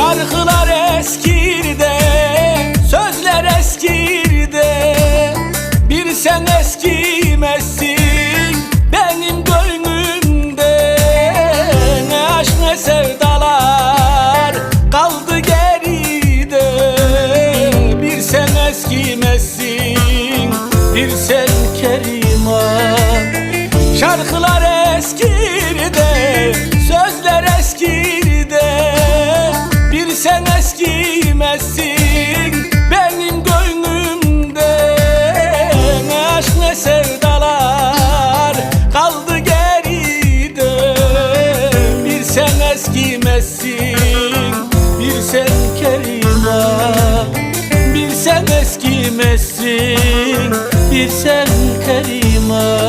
Şarkılar eskir de Sözler eskir de Bir sen eskimezsin Benim gönlümde. Ne aşk ne sevdalar Kaldı geride. Bir sen eskimezsin Bir sen keriman Şarkılar eskir sen eskimezsin Benim gönlümde Ne aşk ne sevdalar Kaldı geride. Bir sen eskimezsin Bir sen keriman Bir sen eskimezsin Bir sen keriman